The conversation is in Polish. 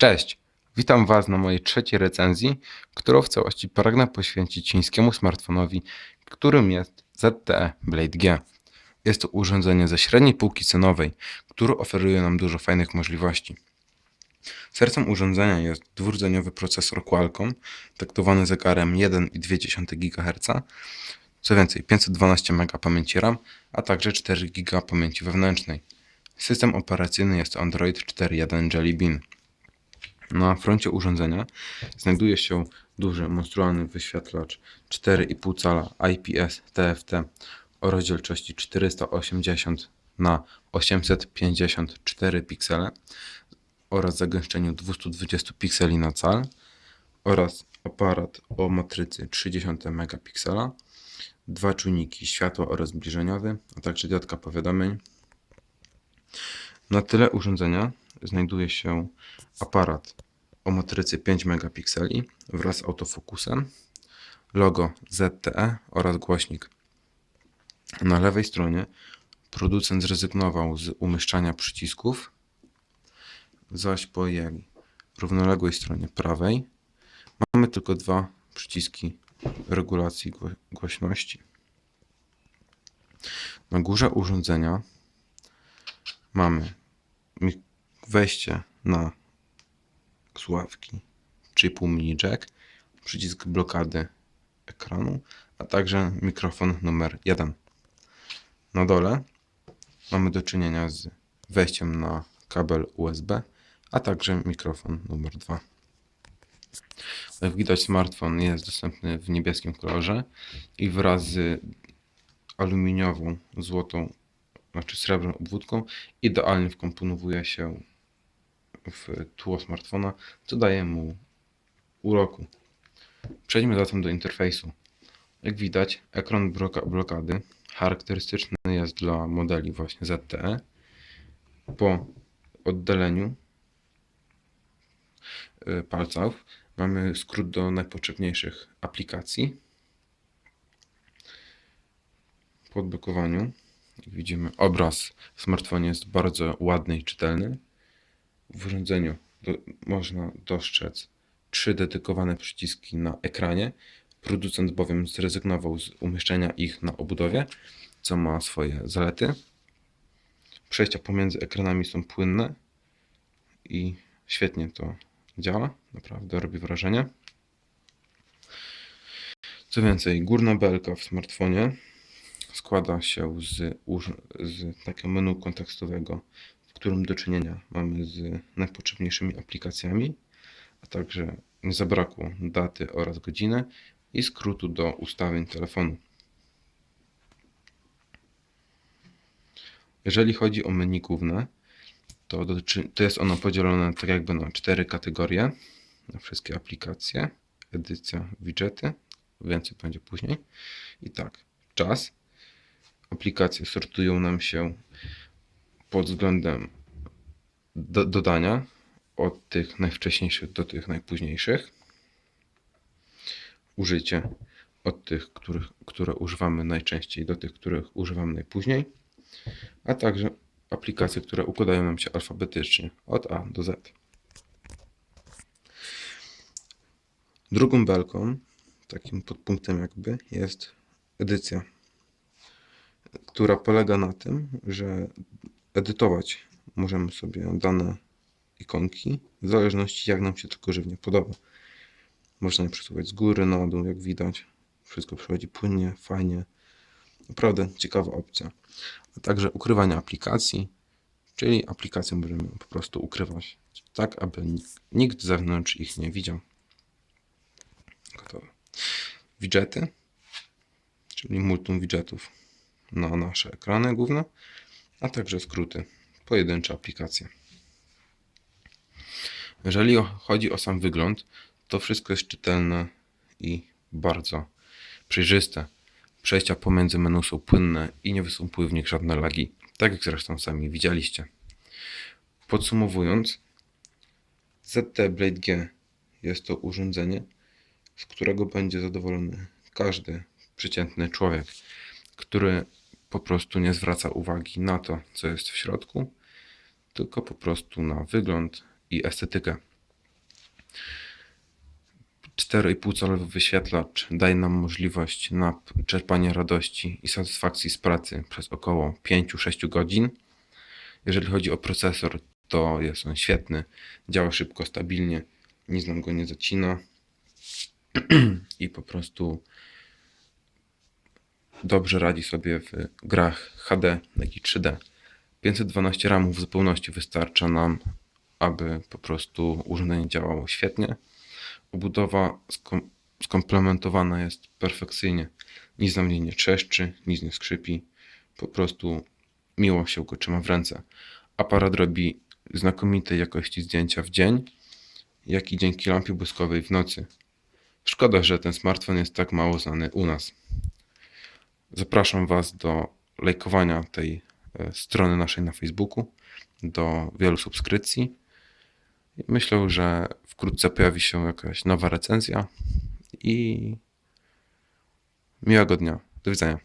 Cześć! Witam Was na mojej trzeciej recenzji, którą w całości pragnę poświęcić chińskiemu smartfonowi, którym jest ZTE Blade G. Jest to urządzenie ze średniej półki cenowej, które oferuje nam dużo fajnych możliwości. Sercem urządzenia jest dwurdzeniowy procesor Qualcomm, taktowany zegarem 1,2 GHz, co więcej 512 MB pamięci RAM, a także 4 GB pamięci wewnętrznej. System operacyjny jest Android 4.1 Jelly Bean. Na froncie urządzenia znajduje się duży monstrualny wyświetlacz 4,5 cala IPS TFT o rozdzielczości 480 na 854 piksele oraz zagęszczeniu 220 pikseli na cal oraz aparat o matrycy 30 megapiksela, dwa czujniki światła oraz zbliżeniowy, a także diodka powiadomień. Na tyle urządzenia znajduje się aparat o matrycy 5 megapikseli wraz z autofokusem, logo ZTE oraz głośnik. Na lewej stronie producent zrezygnował z umieszczania przycisków, zaś po jej równoległej stronie prawej mamy tylko dwa przyciski regulacji gło- głośności. Na górze urządzenia mamy wejście na słuchawki 3,5 mini jack, przycisk blokady ekranu, a także mikrofon numer 1. Na dole mamy do czynienia z wejściem na kabel USB, a także mikrofon numer 2. Jak widać smartfon jest dostępny w niebieskim kolorze i wraz z aluminiową, złotą, znaczy srebrną obwódką idealnie wkomponowuje się w tło smartfona, co daje mu uroku. Przejdźmy zatem do interfejsu. Jak widać, ekran bloka- blokady charakterystyczny jest dla modeli właśnie ZTE. Po oddaleniu y, palców mamy skrót do najpotrzebniejszych aplikacji. Po odblokowaniu jak widzimy obraz w smartfonie jest bardzo ładny i czytelny. W urządzeniu do, można dostrzec trzy dedykowane przyciski na ekranie. Producent bowiem zrezygnował z umieszczenia ich na obudowie, co ma swoje zalety. Przejścia pomiędzy ekranami są płynne i świetnie to działa. Naprawdę robi wrażenie. Co więcej, górna belka w smartfonie składa się z, z takiego menu kontekstowego, którym do czynienia mamy z najpotrzebniejszymi aplikacjami, a także nie zabrakło daty oraz godziny i skrótu do ustawień telefonu. Jeżeli chodzi o menu główne, to, dotyczy, to jest ono podzielone tak jakby na cztery kategorie, na wszystkie aplikacje, edycja, widgety, więcej będzie później. I tak, czas. Aplikacje sortują nam się pod względem do, dodania od tych najwcześniejszych do tych najpóźniejszych. Użycie od tych, których, które używamy najczęściej do tych, których używamy najpóźniej, a także aplikacje, które układają nam się alfabetycznie od A do Z. Drugą belką, takim podpunktem jakby, jest edycja, która polega na tym, że edytować możemy sobie dane ikonki w zależności jak nam się tylko żywnie podoba. Można je przesuwać z góry na dół, jak widać. Wszystko przechodzi płynnie, fajnie. Naprawdę ciekawa opcja. A także ukrywanie aplikacji, czyli aplikacje możemy po prostu ukrywać tak, aby nikt- nikt z zewnątrz ich nie widział. Gotowe. Widgety, czyli multum widgetów na nasze ekrany główne, a także skróty, pojedyncze aplikacje. Jeżeli chodzi o sam wygląd, to wszystko jest czytelne i bardzo przejrzyste. Przejścia pomiędzy menu są płynne i nie występują w nich żadne lagi, tak jak zresztą sami widzieliście. Podsumowując, ZT Blade G jest to urządzenie, z którego będzie zadowolony każdy przeciętny człowiek, który po prostu nie zwraca uwagi na to, co jest w środku, tylko po prostu na wygląd i estetykę. 4,5-calowy wyświetlacz daje nam możliwość na czerpanie radości i satysfakcji z pracy przez około 5-6 godzin. Jeżeli chodzi o procesor, to jest on świetny, działa szybko, stabilnie, nic nam go nie zacina i po prostu dobrze radzi sobie w grach HD, jak i 3D. 512 RAM w zupełności wystarcza nam, aby po prostu urządzenie działało świetnie. Obudowa skom- skomplementowana jest perfekcyjnie. Nic na mnie nie trzeszczy, nic nie skrzypi. Po prostu miło się go trzyma w ręce. Aparat robi znakomitej jakości zdjęcia w dzień, jak i dzięki lampie błyskowej w nocy. Szkoda, że ten smartfon jest tak mało znany u nas. Zapraszam Was do lajkowania tej e, strony naszej na Facebooku, do wielu subskrypcji. Myślę, że wkrótce pojawi się jakaś nowa recenzja i miłego dnia. Do widzenia.